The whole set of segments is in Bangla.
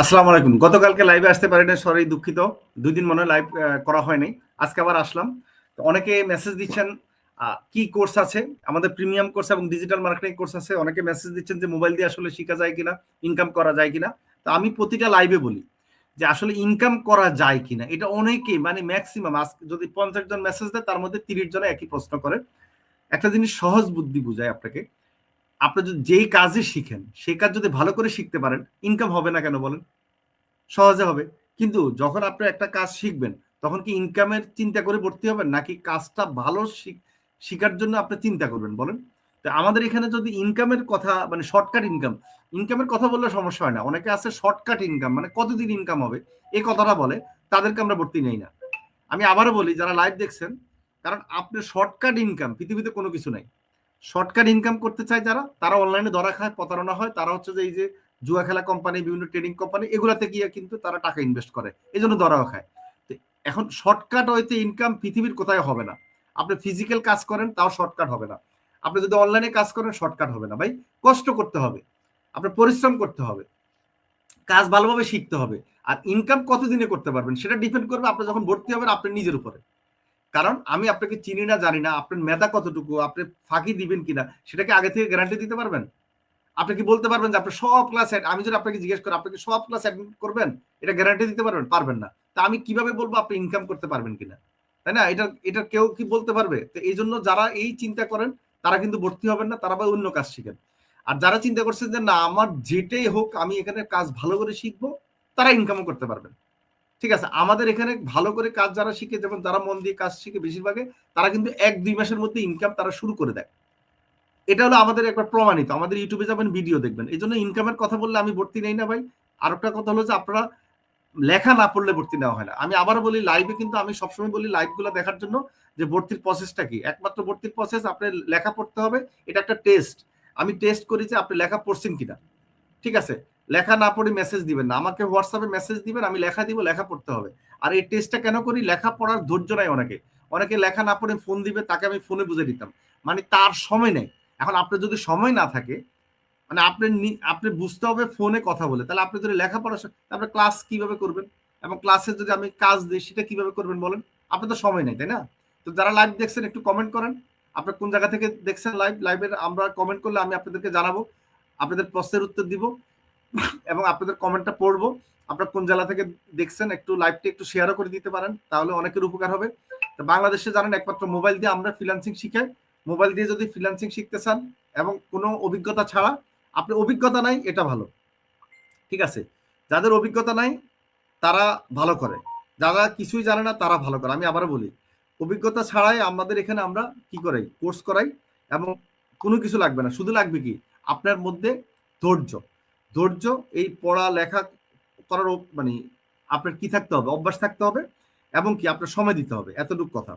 আসসালামু আলাইকুম। গতকালকে লাইভে আসতে পারি না সরি দুঃখিত। দুই দিন মনে হয় লাইভ করা হয়নি। আজকে আবার আসলাম। তো অনেকে মেসেজ দিচ্ছেন কি কোর্স আছে? আমাদের প্রিমিয়াম কোর্স এবং ডিজিটাল মার্কেটিং কোর্স আছে। অনেকে মেসেজ দিচ্ছেন যে মোবাইল দিয়ে আসলে শেখা যায় কিনা ইনকাম করা যায় কিনা। তো আমি প্রতিটা লাইভে বলি যে আসলে ইনকাম করা যায় কিনা। এটা অনেকে মানে ম্যাক্সিমাম আজকে যদি পঞ্চাশ জন মেসেজ দেয়, তার মধ্যে তিরিশ জনে একই প্রশ্ন করে। একটা জিনিস সহজ বুদ্ধি বুঝায় আপনাকে। আপনি যদি যেই কাজে শিখেন সেই কাজ যদি ভালো করে শিখতে পারেন ইনকাম হবে না কেন বলেন? সহজে হবে। কিন্তু যখন আপনি একটা কাজ শিখবেন, তখন কি ইনকামের চিন্তা করে ভর্তি হবেন? নাকি কাজটা ভালো শিখ- শিখার জন্য আপনি চিন্তা করবেন বলেন? তো আমাদের এখানে যদি ইনকামের কথা মানে শর্টকাট ইনকাম ইনকামের কথা বললে সমস্যা হয় না। অনেকে আছে শর্টকাট ইনকাম মানে কতদিন ইনকাম হবে? এই কথাটা বলে, তাদেরকে আমরা ভর্তি নেই না। আমি আবারও বলি, যারা লাইভ দেখছেন, কারণ আপনি শর্টকাট ইনকাম পৃথিবীতে কোনো কিছু নাই। শর্টকাট ইনকাম করতে চায় যারা, তারা অনলাইনে ধরা খায়, প্রতারণা হয়। তারা হচ্ছে যে এই যে জুয়া খেলা কোম্পানি বিভিন্ন ট্রেডিং কোম্পানি এগুলাতে গিয়ে কিন্তু তারা টাকা ইনভেস্ট করে। এই জন্য ধরাও খায়। তো এখন শর্টকাট হইতে ইনকাম পৃথিবীর কোথায় হবে না। আপনি ফিজিক্যাল কাজ করেন, তাও শর্টকাট হবে না। আপনি যদি অনলাইনে কাজ করেন শর্টকাট হবে না। ভাই, কষ্ট করতে হবে। আপনার পরিশ্রম করতে হবে। কাজ ভালোভাবে শিখতে হবে। আর ইনকাম কতদিনে করতে পারবেন, সেটা ডিপেন্ড করবে। আপনি যখন ভর্তি হবেন আপনার নিজের উপরে। কারণ আমি আপনাকে চিনি না, জানি না, আপনার মেধা কতটুকু, আপনি ফাঁকি দিবেন কিনা, সেটাকে আগে থেকে গ্যারান্টি দিতে পারবেন? আপনি কি বলতে পারবেন যে আপনি সব ক্লাস আমি যদি আপনাকে জিজ্ঞেস করি, আপনি সব ক্লাস অ্যাডমিট করবেন? এটা গ্যারান্টি দিতে পারবেন? পারবেন না। তা আমি কীভাবে বলব আপনি ইনকাম করতে পারবেন কিনা? তাই না? এটা এটা কেউ কি বলতে পারবে? তো এই জন্য যারা এই চিন্তা করেন, তারা কিন্তু ভর্তি হবেন না, তারা বা অন্য কাজ শিখেন। আর যারা চিন্তা করছেন যে না, আমার যেটাই হোক, আমি এখানে কাজ ভালো করে শিখব, তারা ইনকামও করতে পারবেন। ঠিক আছে, আমাদের এখানে ভালো করে কাজ যারা শিখে, যেমন যারা মন দিয়ে কাজ শিখে বেশিরভাগে, তারা কিন্তু এক, দুই মাসের মধ্যে ইনকাম তারা শুরু করে দেয়। এটা হলো আমাদের একবার প্রমাণিত, আমাদের ইউটিউবে যাবেন, ভিডিও দেখবেন। এই জন্য ইনকামের কথা বললে আমি ভর্তি নেই না ভাই। আর একটা কথা হলো যে আপনারা লেখা না পড়লে ভর্তি নেওয়া হয় না। আমি আবার বলি লাইভে কিন্তু আমি সবসময় বলি লাইভগুলো দেখার জন্য যে ভর্তির প্রসেসটা কি? একমাত্র ভর্তির প্রসেস আপনি লেখা পড়তে হবে, এটা একটা টেস্ট আমি টেস্ট করি যে আপনি লেখা পড়ছেন কিনা। ঠিক আছে? লেখা না পড়ে মেসেজ দিবেন না। আমাকে হোয়াটসঅ্যাপে মেসেজ দিবেন, আমি লেখা দিব, লেখা পড়তে হবে। আর এই টেস্টটা কেন করি? লেখা পড়ার ধৈর্য নাই অনেকে। অনেকে লেখা না পড়ে ফোন দিবে, তাকে আমি ফোনে বুঝে দিতাম। মানে তার সময় নেই। এখন আপনার যদি সময় না থাকে মানে আপনি আপনি বুঝতে হবে ফোনে কথা বলে। তাহলে আপনি যদি লেখাপড়া তারপরে ক্লাস কীভাবে করবেন? এবং ক্লাসে যদি আমি কাজ দিই, সেটা কীভাবে করবেন বলেন? আপনার তো সময় নেই, তাই না? তো যারা লাইভ দেখছেন, একটু কমেন্ট করেন। আপনি কোন জায়গা থেকে দেখছেন লাইভ লাইভের আমরা কমেন্ট করলে আমি আপনাদেরকে জানাব। আপনাদের প্রশ্নের উত্তর দিব। এবং আপনাদের কমেন্টটা পড়ব। আপনার কোন জেলা থেকে দেখছেন একটু লাইভটি একটু শেয়ারও করে দিতে পারেন, তাহলে অনেকের উপকার হবে। তো বাংলাদেশে জানেন একমাত্র মোবাইল দিয়ে আমরা ফ্রিল্যান্সিং শিখাই। মোবাইল দিয়ে যদি ফ্রিল্যান্সিং শিখতে চান এবং কোনো অভিজ্ঞতা ছাড়া, আপনি অভিজ্ঞতা নাই, এটা ভালো। ঠিক আছে? যাদের অভিজ্ঞতা নাই, তারা ভালো করে। যারা কিছুই জানে না, তারা ভালো করে। আমি আবারও বলি, অভিজ্ঞতা ছাড়াই আমাদের এখানে আমরা কি করাই? কোর্স করাই এবং কোনো কিছু লাগবে না। শুধু লাগবে কি? আপনার মধ্যে ধৈর্য। ধৈর্য, এই পড়া লেখা করার মানে আপনার কি থাকতে হবে? অভ্যাস থাকতে হবে এবং কি আপনার সময় দিতে হবে, এতটুকু কথা।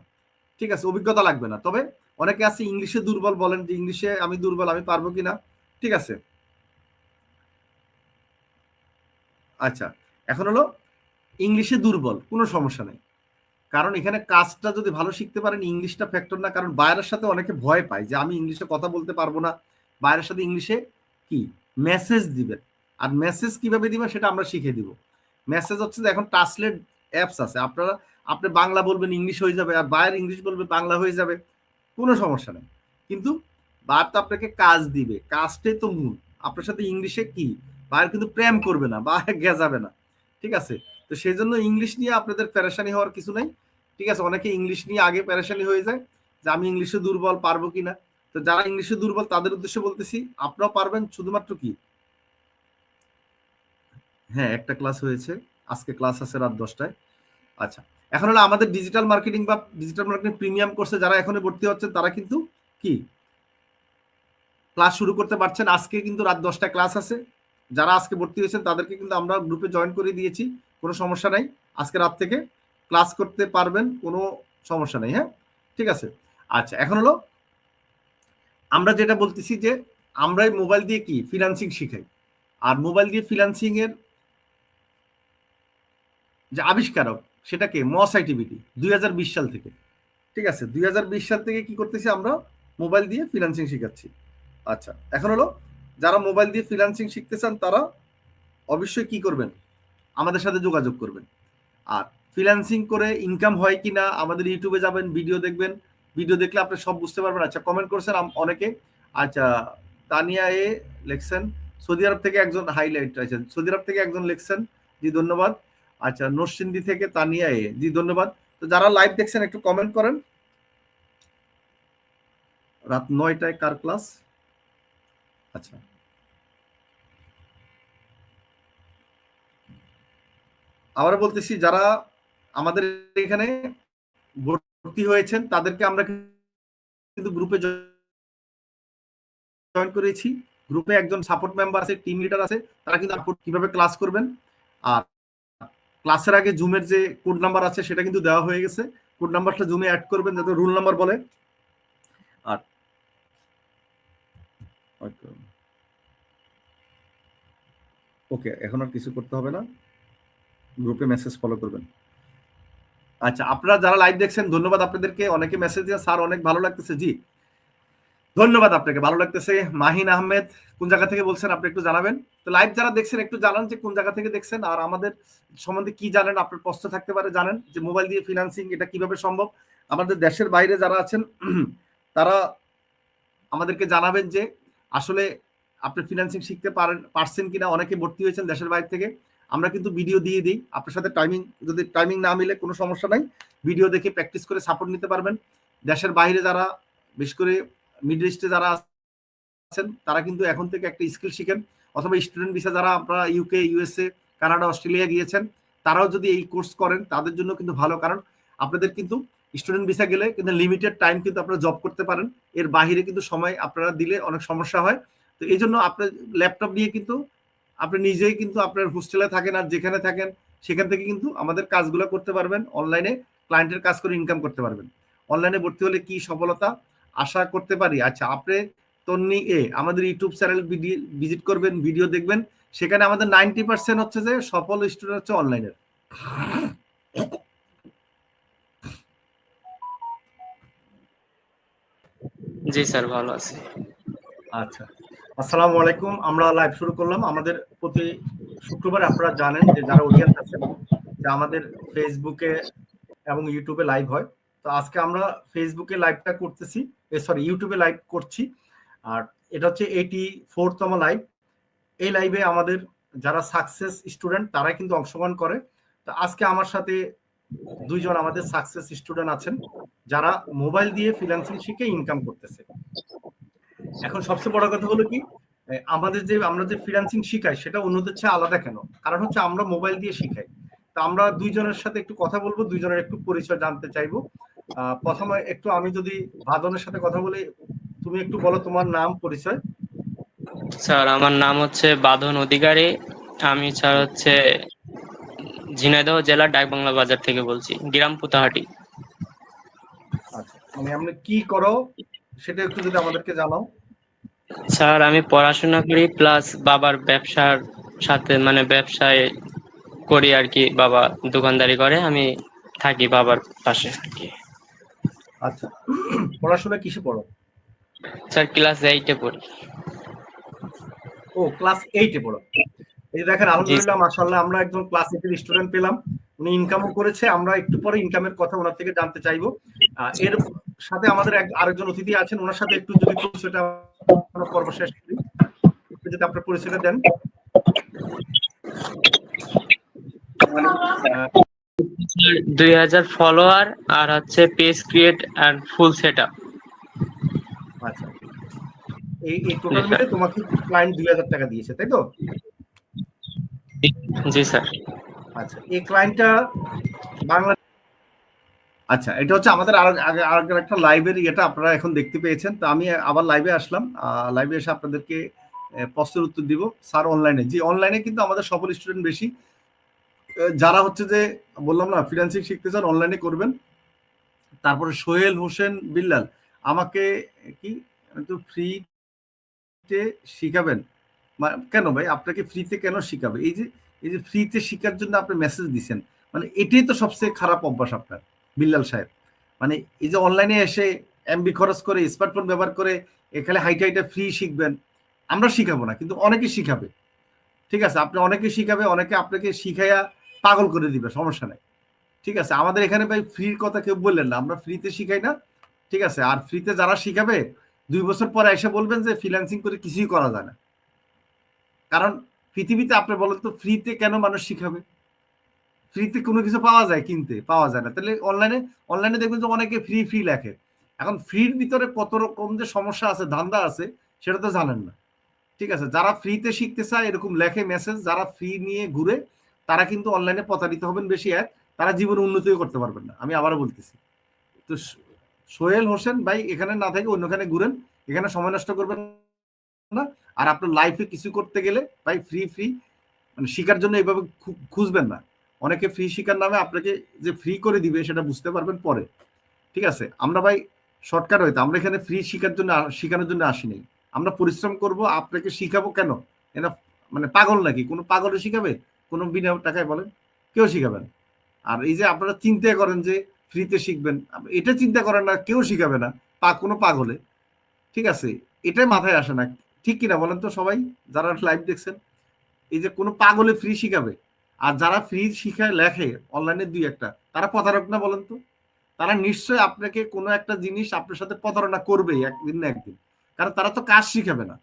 ঠিক আছে, অভিজ্ঞতা লাগবে না। তবে অনেকে আছে ইংলিশে দুর্বল বলেন যে, ইংলিশে আমি দুর্বল, আমি পারব কিনা ঠিক আছে? আচ্ছা এখন হলো ইংলিশে দুর্বল, কোনো সমস্যা নেই। কারণ এখানে কাজটা যদি ভালো শিখতে পারেন, ইংলিশটা ফ্যাক্টর না, কারণ বাইরের সাথে অনেকে ভয় পায় যে, আমি ইংলিশে কথা বলতে পারব না। বাইরের সাথে ইংলিশে কি? মেসেজ দিবেন আর মেসেজ কীভাবে দিবেন সেটা আমরা শিখে দিব। মেসেজ হচ্ছে যে এখন ট্রান্সলেট অ্যাপস আছে। আপনারা, আপনি বাংলা বলবেন ইংলিশ হয়ে যাবে। আর বাইরে ইংলিশ বলবে, বাংলা হয়ে যাবে। কোনো সমস্যা নেই। কিন্তু বার তো আপনাকে কাজ দিবে। কাজটাই তো মূল। আপনার সাথে ইংলিশে কি? বাইরে কিন্তু প্রেম করবে না। বা গেজাবে না। ঠিক আছে? তো সেই জন্য ইংলিশ নিয়ে আপনাদের প্যারেশানি হওয়ার কিছু নাই। ঠিক আছে? অনেকে ইংলিশ নিয়ে আগে প্যারেশানি হয়ে যায় যে আমি ইংলিশে দুর্বল, পারব কিনা? তো যারা ইংলিশে দুর্বল, তাদের উদ্দেশ্যে বলতেছি, আপনারাও পারবেন, শুধুমাত্র কি? হ্যাঁ একটা ক্লাস হয়েছে। আজকে ক্লাস আছে রাত দশটায়। আচ্ছা এখন হলো আমাদের ডিজিটাল মার্কেটিং বা ডিজিটাল মার্কেটিং প্রিমিয়াম কোর্সে যারা এখনও ভর্তি হচ্ছেন, তারা কিন্তু কি? ক্লাস শুরু করতে পারছেন। আজকে কিন্তু রাত দশটায় ক্লাস আছে। যারা আজকে ভর্তি হয়েছেন, তাদেরকে কিন্তু আমরা গ্রুপে জয়েন করে দিয়েছি। কোনো সমস্যা নাই। আজকে রাত থেকে ক্লাস করতে পারবেন, কোনো সমস্যা নেই হ্যাঁ? ঠিক আছে। আচ্ছা এখন হলো আমরা যেটা বলতেছি যে আমরাই মোবাইল দিয়ে কি? ফিনান্সিং শিখাই। আর মোবাইল দিয়ে ফিনান্সিং এর যে আবিষ্কারক সেটাকে মস আইটিভিটি দুই সাল থেকে। ঠিক আছে? দু হাজার বিশ সাল থেকে কি করতেছি আমরা? মোবাইল দিয়ে ফিনান্সিং শিখাচ্ছি। আচ্ছা এখন হলো যারা মোবাইল দিয়ে ফ্রিল্যান্সিং শিখতে চান, তারা অবশ্যই কি করবেন? আমাদের সাথে যোগাযোগ করবেন। আর ফ্রিল্যান্সিং করে ইনকাম হয় কি না আমাদের ইউটিউবে যাবেন ভিডিও দেখবেন ভিডিও দেখলে আপনি সব বুঝতে পারবেন। আচ্ছা কমেন্ট করছেন অনেকে। আচ্ছা তানিয়া এ লেখছেন, সৌদি আরব থেকে একজন হাইলাইট আছে সৌদি আরব থেকে একজন লেখছেন, জি, ধন্যবাদ। আচ্ছা নরসিংদী থেকে তানিয়া এ, জি, ধন্যবাদ। তো যারা লাইভ দেখছেন, একটু কমেন্ট করেন। রাত নয়টায় কার ক্লাস আচ্ছা। আবার বলতেছি, যারা আমাদের এখানে ভর্তি হয়েছেন, তাদেরকে আমরা কিন্তু গ্রুপে জয়েন করেছি। গ্রুপে একজন সাপোর্ট মেম্বার আছে টিম লিডার আছে, তারা কিন্তু কীভাবে ক্লাস করবেন। আর ক্লাসের আগে জুমের যে কোড নাম্বার আছে, সেটা কিন্তু দেওয়া হয়ে গেছে। কোড নাম্বারটা জুমে অ্যাড করবেন, যাতে রুল নাম্বার বলে। আর ওকে এখন আর কিছু করতে হবে না। গ্রুপে মেসেজ ফলো করবেন। আচ্ছা আপনারা যারা লাইভ দেখছেন, ধন্যবাদ আপনাদেরকে। অনেকে মেসেজ দিয়ে স্যার, অনেক ভালো লাগতেছে। জি, ধন্যবাদ আপনাকে, ভালো লাগতেছে। মাহিন আহমেদ, কোন জায়গা থেকে বলছেন আপনি একটু জানাবেন? তো লাইভ যারা দেখছেন, একটু জানান যে কোন জায়গা থেকে দেখছেন, আর আমাদের সম্বন্ধে কি জানেন, আপনার প্রশ্ন থাকতে পারে জানেন, যে মোবাইল দিয়ে ফিনান্সিং এটা কীভাবে সম্ভব? আমাদের দেশের বাইরে যারা আছেন, তারা আমাদেরকে জানাবেন যে আসলে আপনি ফিনান্সিং শিখতে পারেন, পারছেন কিনা? অনেকে ভর্তি হয়েছেন দেশের বাইরে থেকে। আমরা কিন্তু ভিডিও দিয়ে দিই। আপনার সাথে টাইমিং যদি টাইমিং না মিলে কোনো সমস্যা নাই ভিডিও দেখে প্র্যাকটিস করে সাপোর্ট নিতে পারবেন। দেশের বাইরে যারা, বিশেষ করে মিডল ইস্টে যারা আছেন, তারা কিন্তু এখন থেকে একটা স্কিল শিখেন। অথবা স্টুডেন্ট ভিসা যারা আপনারা ইউকে ইউএসএ কানাডা অস্ট্রেলিয়া গিয়েছেন, তারাও যদি এই কোর্স করেন, তাদের জন্য কিন্তু ভালো। কারণ আপনাদের কিন্তু স্টুডেন্ট ভিসা গেলে কিন্তু লিমিটেড টাইম কিন্তু আপনারা জব করতে পারেন। এর বাহিরে কিন্তু সময় আপনারা দিলে অনেক সমস্যা হয়। তো এই জন্য আপনার ল্যাপটপ নিয়ে কিন্তু আপনি নিজেই কিন্তু আপনার হোস্টেলে থাকেন আর যেখানে থাকেন সেখান থেকে কিন্তু আমাদের কাজগুলো করতে পারবেন। অনলাইনে ক্লায়েন্টের কাজ করে ইনকাম করতে পারবেন। অনলাইনে ভর্তি হলে কি সফলতা? আশা করতে পারি। আচ্ছা আপনি তন্নি এ আমাদের ইউটিউব চ্যানেল ভিজিট করবেন ভিডিও দেখবেন। সেখানে আমাদের নাইনটি পার্সেন্ট হচ্ছে যে সফল স্টুডেন্ট হচ্ছে অনলাইনের। জি স্যার ভালো আছি। আচ্ছা। আসসালামু আলাইকুম, আমরা লাইভ শুরু করলাম। আমাদের প্রতি শুক্রবার আপনারা জানেন যে যারা অডিয়েন্স আছেন, যে আমাদের ফেসবুকে এবং ইউটিউবে লাইভ হয়। তো আজকে আমরা ফেসবুকে লাইভটা করতেছি সরি ইউটিউবে লাইভ করছি। আর এটা হচ্ছে এইটি ফোরতম লাইভ এই লাইভে আমাদের যারা সাকসেস স্টুডেন্ট তারাই কিন্তু অংশগ্রহণ করে। তো আজকে আমার সাথে দুইজন আমাদের সাকসেস স্টুডেন্ট আছেন, যারা মোবাইল দিয়ে ফ্রিল্যান্সিং শিখে ইনকাম করতেছে। এখন সবচেয়ে বড় কথা হলো কি আমাদের যে আমরা যে ফ্রিল্যান্সিং শিখাই সেটা অন্যদের চেয়ে আলাদা কেন? কারণ হচ্ছে আমরা মোবাইল দিয়ে শিখাই। তা আমরা দুইজনের সাথে একটু কথা বলব দুইজনের একটু পরিচয় জানতে চাইব। প্রথমে একটু আমি যদি ভাদনের সাথে কথা বলি তুমি একটু বলো তোমার নাম পরিচয়। স্যার আমার নাম হচ্ছে বাঁধন অধিকারী। আমি স্যার হচ্ছে ঝিনাইদহ জেলার ডাকবাংলা বাজার থেকে বলছি গ্রাম পুতাহাটি। আচ্ছা মানে আপনি কি করো সেটা একটু যদি আমাদেরকে জানাও। স্যার আমি পড়াশোনা করি প্লাস বাবার ব্যবসার সাথে মানে ব্যবসায় করি আর কি বাবা দোকানদারি করে আমি থাকি বাবার পাশে আর কি। আচ্ছা পড়াশোনা কিসে পড়ো? স্যার ক্লাস এইটে পড়ি। ও ক্লাস এইটে পড়ো। এই দেখেন আলহামদুলিল্লাহ মাশাআল্লাহ আমরা একজন ক্লাস এইটের স্টুডেন্ট পেলাম। উনি ইনকামও করেছে আমরা একটু পরে ইনকামের কথা ওনার থেকে জানতে চাইব। এর সাথে আমাদের আরেকজন অতিথি আছেন ওনার সাথে একটু যদি পরিচয়টা পর্ব শেষ করি। যদি আপনার পরিচয়টা দেন। দুই হাজার ফলোয়ার আর হচ্ছে পেজ ক্রিয়েট আর ফুল সেট আপ আচ্ছা। এই এই টোটাল মিলে তোমাকে ক্লায়েন্ট দুই হাজার টাকা দিয়েছে তাই তো? জি স্যার আচ্ছা এই ক্লায়েন্টটা বাংলা আচ্ছা এটা হচ্ছে আমাদের আর একটা লাইভের ইয়েটা আপনারা এখন দেখতে পেয়েছেন। তো আমি আবার লাইভে আসলাম। লাইভে এসে আপনাদেরকে প্রশ্নের উত্তর দিব স্যার অনলাইনে যে অনলাইনে কিন্তু আমাদের সফল স্টুডেন্ট বেশি। যারা হচ্ছে যে, বললাম না ফিনান্সিং শিখতে চান অনলাইনে করবেন। তারপরে সোহেল হোসেন বিল্লাল, আমাকে কি তো ফ্রিতে শিখাবেন? কেন ভাই? আপনাকে ফ্রিতে কেন শিখাবে? এই যে এই যে ফ্রিতে শিখার জন্য আপনি মেসেজ দিচ্ছেন মানে এটাই তো সবচেয়ে খারাপ অভ্যাস আপনার। বিল্লাল সাহেব। মানে এই যে অনলাইনে এসে এমবি খরচ করে স্মার্টফোন ব্যবহার করে, এখানে হাইটা হাইটা ফ্রি শিখবেন, আমরা শিখাবো না, কিন্তু অনেকে শিখাবে। ঠিক আছে, আপনি অনেকে শিখাবে, অনেকে আপনাকে শিখাইয়া পাগল করে দিবে, সমস্যা নেই। ঠিক আছে, আমাদের এখানে ভাই ফ্রির কথা কেউ বললেন না, আমরা ফ্রিতে শিখাই না। ঠিক আছে, আর ফ্রিতে যারা শিখাবে, দুই বছর পরে এসে বলবেন যে ফ্রিল্যান্সিং করে কিছুই করা যায় না। কারণ পৃথিবীতে আপনি বলেন তো ফ্রিতে কেন মানুষ শিখাবে? ফ্রিতে কোনো কিছু পাওয়া যায়, কিনতে পাওয়া যায় না। তাহলে অনলাইনে অনলাইনে দেখবেন যে অনেকে ফ্রি ফ্রি লেখে। এখন ফ্রির ভিতরে কত রকম যে সমস্যা আছে, ধান্দা আছে, সেটা তো জানেন না। ঠিক আছে, যারা ফ্রিতে শিখতে চায়, এরকম লেখে মেসেজ যারা ফ্রি নিয়ে ঘুরে, তারা কিন্তু অনলাইনে প্রতারিত হবেন বেশি এক, তারা জীবনে উন্নতিও করতে পারবেন না। আমি আবারও বলতেছি। তো সোহেল হোসেন ভাই এখানে না থেকে অন্যখানে ঘুরেন, এখানে সময় নষ্ট করবেন না। আর আপনার লাইফে কিছু করতে গেলে ভাই ফ্রি ফ্রি মানে শিকার জন্য এইভাবে খুঁজবেন না। অনেকে ফ্রি শিকার নামে আপনাকে যে ফ্রি করে দিবে সেটা বুঝতে পারবেন পরে। ঠিক আছে? আমরা ভাই শর্টকাট হইতো, আমরা এখানে ফ্রি শিখার জন্য শেখানোর জন্য আসি আমরা পরিশ্রম করব, আপনাকে শিখাবো কেন? এটা মানে পাগল নাকি? কোনো পাগলে শিখাবে? কোনো বিনা টাকায় বলেন? কেউ শিখাবেন আর এই যে আপনারা চিন্তা করেন যে ফ্রিতে শিখবেন, এটা চিন্তা করেন না, কেউ শিখাবে না, পা কোনো পাগলে। ঠিক আছে? এটাই মাথায় আসে না। ঠিক কিনা বলেন তো সবাই, যারা লাইভ দেখছেন? এই যে কোনো পাগলে ফ্রি শিখাবে আর যারা ফ্রি শিখায় লেখে অনলাইনে দুই একটা, তারা প্রতারক না বলেন তো? তারা নিশ্চয়ই আপনাকে কোনো একটা জিনিস আপনার সাথে প্রতারণা করবেই একদিন না একদিন। কারণ তারা তো কাজ শিখাবে না।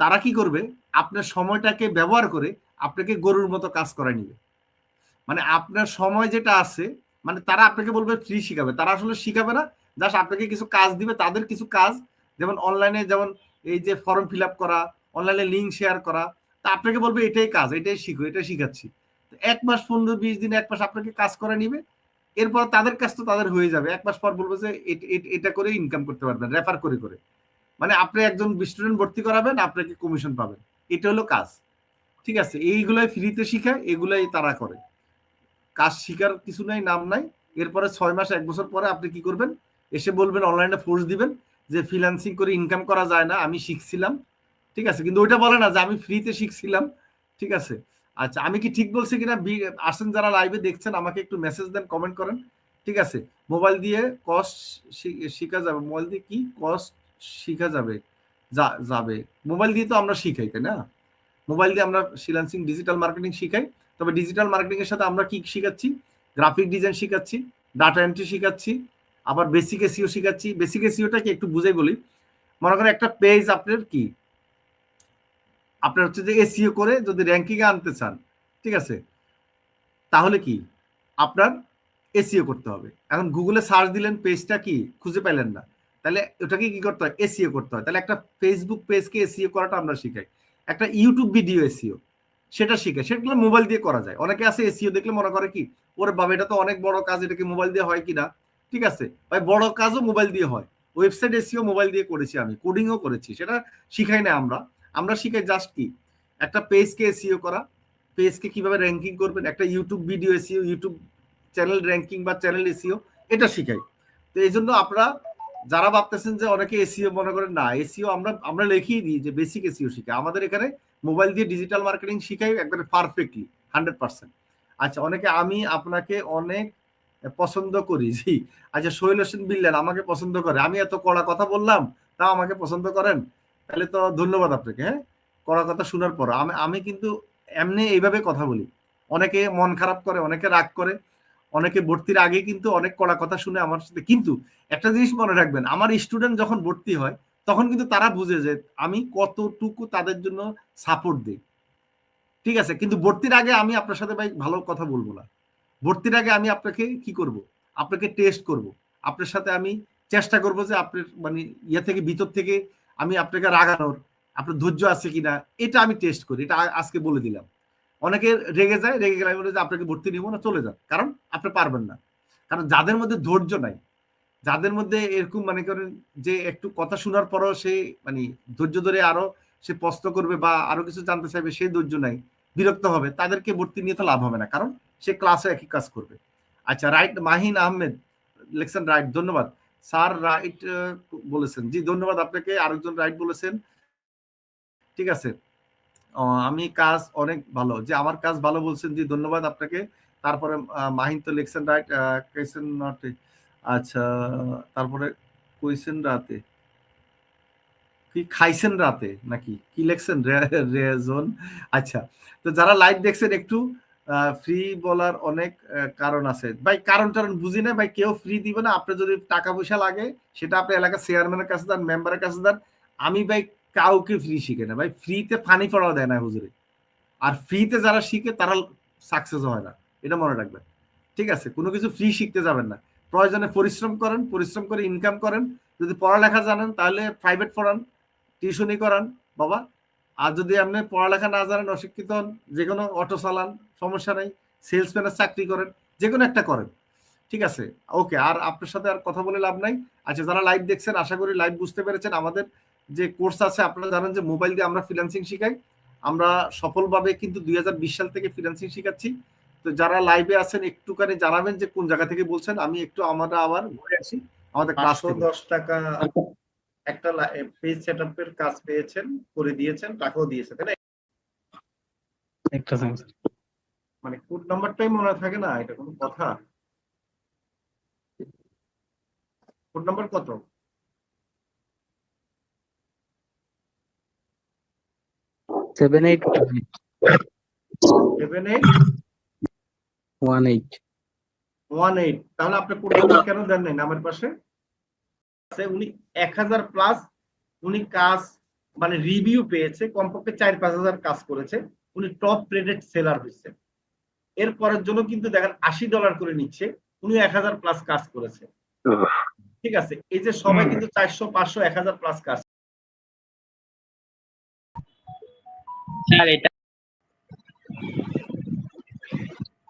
তারা কি করবে? আপনার সময়টাকে ব্যবহার করে আপনাকে গরুর মতো কাজ করায় নিবে। মানে আপনার সময় যেটা আছে মানে তারা আপনাকে বলবে ফ্রি শিখাবে। তারা আসলে শিখাবে না জাস্ট আপনাকে কিছু কাজ দিবে, তাদের কিছু কাজ, যেমন অনলাইনে যেমন এই যে ফর্ম ফিল আপ করা অনলাইনে লিঙ্ক শেয়ার করা, তা আপনাকে বলবে এটাই কাজ, এটাই শিখো, এটাই শিখাচ্ছি। এক মাস পনেরো বিশ দিন, এক মাস আপনাকে কাজ করে নিবে। এরপর তাদের কাজ তো তাদের হয়ে যাবে। এক মাস পর বলব যে এটা করে ইনকাম করতে পারবেন রেফার করে করে। মানে আপনি একজন স্টুডেন্ট ভর্তি করাবেন, আপনাকে কমিশন পাবেন। এটা হলো কাজ। ঠিক আছে, এইগুলাই ফ্রিতে শিখায় এগুলাই তারা করে। কাজ শিকার কিছু নাই, নাম নাই। এরপরে ছয় মাস, এক বছর পরে আপনি কি করবেন? এসে বলবেন অনলাইনে ফোর্স দিবেন যে ফ্রিল্যান্সিং করে ইনকাম করা যায় না, আমি শিখছিলাম। ঠিক আছে, কিন্তু ওইটা বলে না যে আমি ফ্রিতে শিখছিলাম। ঠিক আছে আচ্ছা আমি কি ঠিক বলছি কিনা? আসেন যারা লাইভে দেখছেন, আমাকে একটু মেসেজ দেন কমেন্ট করেন। ঠিক আছে? মোবাইল দিয়ে কস্ট শিখা যাবে। মোবাইল দিয়ে কি কস্ট শিখা যাবে? যা, যাবে। মোবাইল দিয়ে তো আমরা শিখাই, তাই না? মোবাইল দিয়ে আমরা ফ্রিল্যান্সিং ডিজিটাল মার্কেটিং শিখাই। তবে ডিজিটাল মার্কেটিং এর সাথে আমরা কি শিখাচ্ছি? গ্রাফিক ডিজাইন শিখাচ্ছি ডাটা এন্ট্রি শিখাচ্ছি, আবার বেসিক এসিও শিখাচ্ছি। বেসিক এসিওটাকে একটু বুঝাই বলি। মনে করেন একটা পেজ আপনার কি? আপনার হচ্ছে যে এসিও করে যদি র্যাঙ্কিং আনতে চান, ঠিক আছে? তাহলে কি? আপনার এসিও করতে হবে। এখন গুগলে সার্চ দিলেন পেজটা কি? খুঁজে পাইলেন না। তাহলে ওটাকে কি করতে হয়? এসিও করতে হয়। তাহলে একটা ফেসবুক পেজকে এসিও করাটা আমরা শিখাই। একটা ইউটিউব ভিডিও এসিও সেটা শিখে সেগুলো মোবাইল দিয়ে করা যায়। অনেকে আছে এসিও দেখলে মনে করে কি, ওর বাবা, এটা তো অনেক বড় কাজ এটাকে মোবাইল দিয়ে হয় কিনা? ঠিক আছে? ভাই, বড় কাজও মোবাইল দিয়ে হয়। ওয়েবসাইট এসিও মোবাইল দিয়ে করেছি আমি। কোডিংও করেছি। সেটা শিখাই না আমরা। আমরা শিখাই জাস্ট কি? একটা পেজকে এসিও করা পেজকে কীভাবে র্যাঙ্কিং করবেন, একটা YouTube video SEO YouTube channel ranking বা চ্যানেল এসিও এটা শিখাই। তো এই জন্য আপনারা যারা ভাবতেছেন যে অনেকে এসিও মনে করেন, না এসিও আমরা আমরা লিখিয়ে দিই যে বেসিক এসিও শিখাই আমাদের এখানে মোবাইল দিয়ে ডিজিটাল মার্কেটিং শিখাই একবারে পারফেক্টলি হান্ড্রেড পার্সেন্ট আচ্ছা অনেকে আমি আপনাকে অনেক পছন্দ করি, জি। আচ্ছা সোহেল হোসেন বিল্লান আমাকে পছন্দ করে। আমি এত কড়া কথা বললাম, তাও আমাকে পছন্দ করেন? তাহলে তো ধন্যবাদ আপনাকে হ্যাঁ? কড়া কথা শোনার পর। আমি আমি কিন্তু এমনি এইভাবে কথা বলি। অনেকে মন খারাপ করে, অনেকে রাগ করে, অনেকে ভর্তির আগে কিন্তু অনেক কড়া কথা শুনে আমার সাথে। কিন্তু একটা জিনিস মনে রাখবেন, আমার স্টুডেন্ট যখন ভর্তি হয়, তখন কিন্তু তারা বুঝে যে আমি কতটুকু তাদের জন্য সাপোর্ট দিই। ঠিক আছে? কিন্তু ভর্তির আগে আমি আপনার সাথে ভাই ভালো কথা বলব না। ভর্তির আগে আমি আপনাকে কি করব? আপনাকে টেস্ট করব। আপনার সাথে আমি চেষ্টা করব যে আপনার মানে ইয়ে থেকে, ভিতর থেকে আমি আপনাকে রাগানোর, আপনার ধৈর্য আছে কিনা, এটা আমি টেস্ট করি, এটা আজকে বলে দিলাম। অনেকে রেগে যায়, রেগে গেলে বলে যে আপনাকে ভর্তি নিব না, চলে যান। কারণ আপনি পারবেন না। কারণ যাদের মধ্যে ধৈর্য নাই, যাদের মধ্যে এরকম মানে করেন যে একটু কথা শোনার পরও সে মানে ধৈর্য ধরে আরও সে প্রশ্ন করবে বা আরও কিছু জানতে চাইবে সেই ধৈর্য নাই, বিরক্ত হবে, তাদেরকে ভর্তি নিয়ে তো লাভ হবে না। কারণ সে ক্লাসে একই কাজ করবে। আচ্ছা রাইট মাহিন আহমেদ, লেখছেন রাইট ধন্যবাদ। স্যার রাইট বলেছেন। জি, ধন্যবাদ আপনাকে। আরেকজন রাইট বলেছেন। ঠিক আছে। আমি কাজ অনেক ভালো। যে আমার কাজ ভালো বলছেন। জি, ধন্যবাদ আপনাকে। তারপরে মাহিন তো লিখছেন রাইট কেসেন নট আচ্ছা তারপরে কইছেন রাতে। কি খাইছেন রাতে নাকি? কি লেখছেন? রেজন। আচ্ছা তো যারা লাইভ দেখছেন একটু ফ্রি বলার অনেক কারণ আছে। ভাই, কারণ টারণ বুঝি না, ভাই, কেউ ফ্রি দিবে না। আপনার যদি টাকা পয়সা লাগে, সেটা আপনি এলাকার চেয়ারম্যানের কাছে দেন মেম্বারের কাছে দেন। আমি, ভাই, কাউকে ফ্রি শিখে না। ভাই ফ্রিতে ফানি পড়াও দেয় না হুজুরে। আর ফ্রিতে যারা শিখে তারা সাকসেস হয় না। এটা মনে রাখবেন। ঠিক আছে? কোনো কিছু ফ্রি শিখতে যাবেন না। প্রয়োজনে পরিশ্রম করেন, পরিশ্রম করে ইনকাম করেন। যদি পড়ালেখা জানেন, তাহলে প্রাইভেট পড়ান টিউশনই করান, বাবা। আর যদি আপনি পড়ালেখা না জানেন অশিক্ষিত হন যে কোনো অটো চালান সমস্যা নেই সেলসম্যানের চাকরি করেন যে কোনো একটা করেন। ঠিক আছে? ওকে আর আপনার সাথে আর কথা বলে লাভ নাই। আচ্ছা যারা লাইভ দেখছেন আশা করি লাইভ বুঝতে পেরেছেন। আমাদের যে কোর্স আছে আপনারা জানেন যে মোবাইল দিয়ে আমরা ফ্রিল্যান্সিং শিখাই। আমরা সফলভাবে কিন্তু দুই হাজার বিশ সাল থেকে ফ্রিল্যান্সিং শিখাচ্ছি। তো যারা লাইভে আছেন একটুখানি জানাবেন যে কোন জায়গা থেকে বলছেন। আমি একটু আমরা আবার ঘুরে আসি আমাদের ক্লাস দশ টাকা একটা পেজ সেট আপের কাজ পেয়েছেন করে দিয়েছেন টাকাও দিয়েছেন তাই না? একটা মানে কোড নাম্বারটাই মনে থাকে না এটা কোনো কথা? কোড নাম্বার কত? Seven eight seven eight one eight one eight তাহলে আপনি কোড নাম্বার কেন দেন নাই? নামের পাশে? আছে, উনি এক হাজার প্লাস উনি কাজ মানে রিভিউ পেয়েছে কমপক্ষে চার পাঁচ হাজার কাজ করেছে। উনি টপ রেটেড সেলার হয়েছে। এর পরের জন্য কিন্তু দেখেন আশি ডলার করে নিচ্ছে। উনি এক হাজার প্লাস কাজ করেছে। ঠিক আছে? এই যে সবাই কিন্তু চারশো পাঁচশো এক হাজার প্লাস কাজ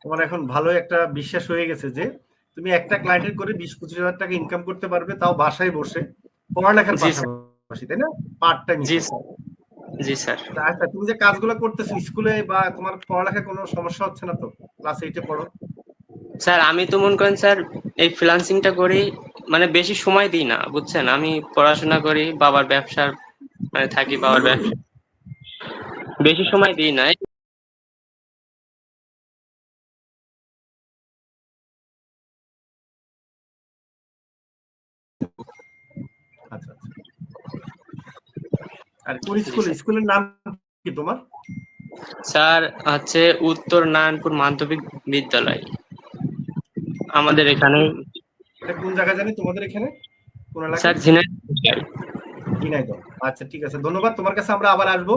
তোমার এখন ভালো একটা বিশ্বাস হয়ে গেছে যে তুমি একটা ক্লায়েন্টের করে বিশ পঁচিশ হাজার টাকা ইনকাম করতে পারবে তাও বাসায় বসে। পড়ালেখার পাশাপাশি তাই না? পার্ট টাইম জি স্যার জি স্যার। আচ্ছা তুমি যে কাজগুলো করতেছো স্কুলে বা তোমার পড়ালেখায় কোনো সমস্যা হচ্ছে না তো? ক্লাস এইটে পড়ো। স্যার আমি তো মনে করেন স্যার এই ফ্রিল্যান্সিংটা করি মানে বেশি সময় দিই না বুঝছেন? আমি পড়াশোনা করি বাবার ব্যবসার মানে থাকি বাবার ব্যবসা। বেশি সময় দিই না। কোন স্কুল স্কুলের নাম কি তোমার? স্যার হচ্ছে উত্তর নারায়ণপুর মাধ্যমিক বিদ্যালয়। আমাদের এখানে এটা কোন জায়গা জানি তোমাদের এখানে? কোন এলাকা স্যার ঝিনাইদহ আচ্ছা ঠিক আছে। ধন্যবাদ তোমার কাছে আমরা আবার আসব।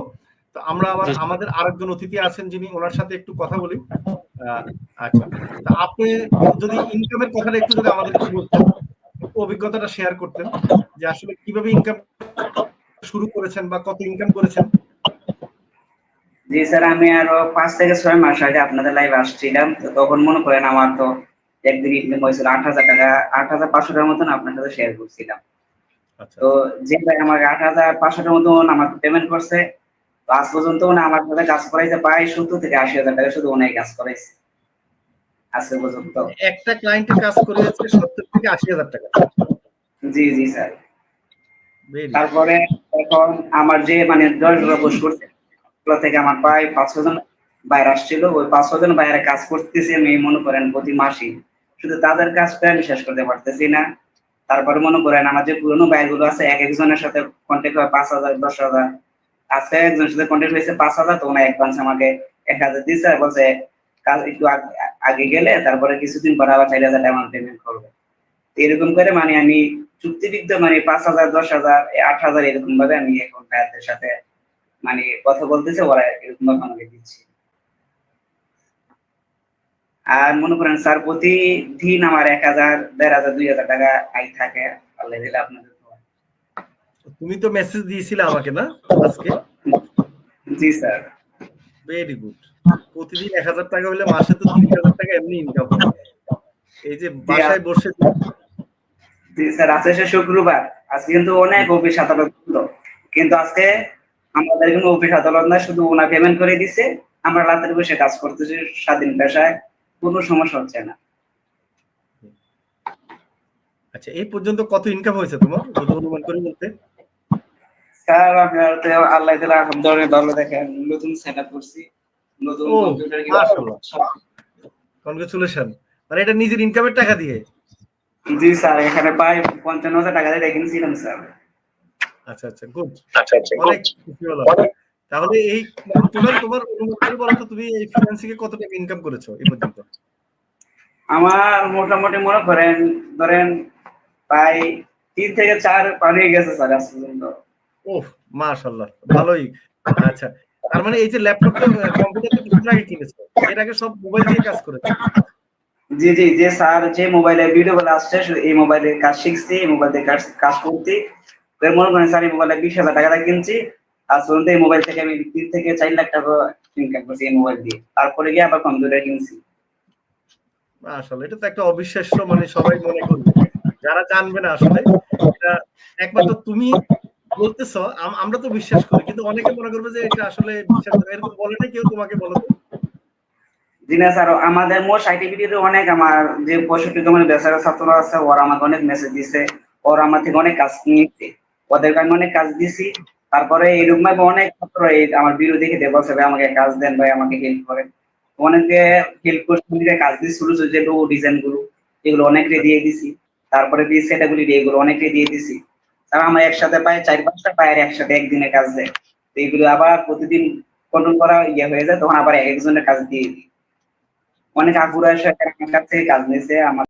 তো আমরা আবার আমাদের আরেকজন অতিথি আছেন যিনি ওনার সাথে একটু কথা বলি। আচ্ছা। আপনি যদি ইনকামের কথাটা একটু যদি আমাদের একটু বলতেন অভিজ্ঞতাটা শেয়ার করতেন যে আসলে কীভাবে ইনকাম শুরু করেছেন বা কত ইনকাম করেছেন? জি স্যার আমি আরও পাঁচ থেকে ছয় মাস আগে আপনাদের লাইভ আসছিলাম। তো তখন মনে করেন আমার তো একদিন ইনকাম হয়েছিল আট হাজার টাকা আট হাজার পাঁচশো টাকার মতন আপনার সাথে শেয়ার করছিলাম। আচ্ছা। তো যে ভাই আমাকে আট হাজার পাঁচশো টাকার মতন আমাকে পেমেন্ট করছে তো আজ পর্যন্ত উনি আমার সাথে কাজ করাইছে প্রায় সত্তর থেকে আশি হাজার টাকা শুধু উনি কাজ করাইছে। আজকে পর্যন্ত। একটা ক্লায়েন্টের কাজ করে যাচ্ছে সত্তর থেকে আশি হাজার টাকা। জি জি স্যার. তারপরে এখন আমার যে মানে দশ বছর করছে থেকে আমার প্রায় পাঁচশো জন বাইরে আসছিল। ওই পাঁচশো জন বাইরে কাজ করতেছি আমি মনে করেন প্রতি মাসে। শুধু তাদের কাজটা আমি শেষ করতে পারতেছি না। তারপরে মনে করেন আমার যে পুরোনো বাইরগুলো আছে, এক একজনের সাথে কন্ট্যাক্ট হয় পাঁচ হাজার, দশ হাজার। আজকে একজনের সাথে কন্ট্যাক্ট হয়েছে পাঁচ হাজার, তো ওনার অ্যাডভান্স আমাকে এক হাজার দিচ্ছে বলছে, কাল একটু আগে গেলে তারপরে কিছুদিন পরে আবার চার হাজার টাকা পেমেন্ট করবে। এরকম করে মানে আমি চুক্তিবিদ্ধ মানে পাঁচ হাজার দশ হাজার আট হাজার এরকম ভাবে আমি এখন ভাইয়াদের সাথে মানে কথা বলতেছে ওরা এরকম ভাবে আমাকে দিচ্ছে। আর মনে করেন স্যার প্রতিদিন আমার এক হাজার দেড় হাজার দুই হাজার টাকা আই থাকে। আল্লাহ দিলে আপনাদের তুমি তো মেসেজ দিয়েছিলে আমাকে না আজকে? জি স্যার। ভেরি গুড প্রতিদিন এক হাজার টাকা হলে মাসে তো তিন হাজার টাকা এমনি ইনকাম এই যে বাসায় বসে স্যার আজকে সে শুক্রবার। আজকে কিন্তু অনেক অফিস আদালত ছিল। কিন্তু আজকে আমাদের কোনো অফিস আদালত না শুধু ওনা পেমেন্ট করে দিছে। আমরা রাতের বসে কাজ করতেছি স্বাধীন পেশায়। কোনো সমস্যা হচ্ছে না। আচ্ছা এই পর্যন্ত কত ইনকাম হয়েছে তোমার? অনুমান করে বলতে? স্যার তো আল্লাহ দিলে আলহামদুলিল্লাহ ভালো দেখেন। নতুন সেট আপ করছি। নতুন কম্পিউটার মাশাআল্লাহ। কনগ্রেচুলেশন মানে এটা নিজের ইনকামের টাকা দিয়ে? জি স্যার এখানে প্রায় পঞ্চান্ন হাজার টাকা দিয়ে কিনছিলাম স্যার। আচ্ছা আচ্ছা গুড আচ্ছা আচ্ছা অনেক খুশি হলাম। তাহলে এই টোটাল তোমার অনুমান বলো তো তুমি এই ফ্রিল্যান্সিং কত টাকা ইনকাম করেছ এই পর্যন্ত? আমার মোটামুটি মনে করেন ধরেন প্রায় তিন থেকে চার পার হয়ে গেছে স্যার আজ পর্যন্ত। ওহ মাশাআল্লাহ ভালোই। আচ্ছা তার মানে এই যে ল্যাপটপটা কম্পিউটারটা কিছুদিন আগে কিনেছো এর আগে সব মোবাইল দিয়ে কাজ করেছ? জি জি, যে স্যার যে মোবাইলে ভিডিও গুলো আসছে এই মোবাইলে কাজ শিখছি, এই মোবাইল কাজ কাজ করতে তো মনে করেন স্যার, এই মোবাইলে বিশ হাজার টাকা কিনছি, আর পর্যন্ত এই মোবাইল থেকে আমি তিন থেকে চার লাখ টাকা ইনকাম করছি এই মোবাইল দিয়ে। তারপরে গিয়ে আবার কম্পিউটার কিনছি। আসলে এটা তো একটা অবিশ্বাস্য মানে সবাই মনে করবে। যারা জানবে না আসলে, এটা একমাত্র তুমি বলতেছো, আম- আমরা তো বিশ্বাস করি, কিন্তু অনেকে মনে করবে যে এটা আসলে বিশ্বাস এরকম বলে না কেউ তোমাকে বলো তো জি না স্যার আমাদের মোট সার্টিফিকেটে অনেক আমার যে পঁয়ষট্টি ছাত্ররা আছে, ওরা আমাকে অনেক মেসেজ দিছে। ওরা আমার থেকে অনেক কাজ নিচ্ছে ওদেরকে আমি অনেক কাজ দিছি। তারপরে অনেক ছাত্র এই আমার ভিডিও দেখে দেবো ভাই, আমাকে কাজ দেন, ভাই, আমাকে হেল্প করে অনেকে হেল্প নিজে কাজ দিয়ে শুরু যে লো ডিজাইনগুলো, এগুলো অনেককে দিয়ে দিছি। তারপরে দিয়ে এগুলো অনেককে দিয়ে দিছি। তারা আমার একসাথে পায় চার পাঁচটা পায়ের একসাথে একদিনে কাজ দেয়। তো এগুলো আবার প্রতিদিন কন্ট্রোল করা ইয়ে হয়ে যায়, তখন আবার একজনের কাজ দিয়ে দিই। অনেক আগুরা এসে আমার কাছ কাজ নিয়েছে আমার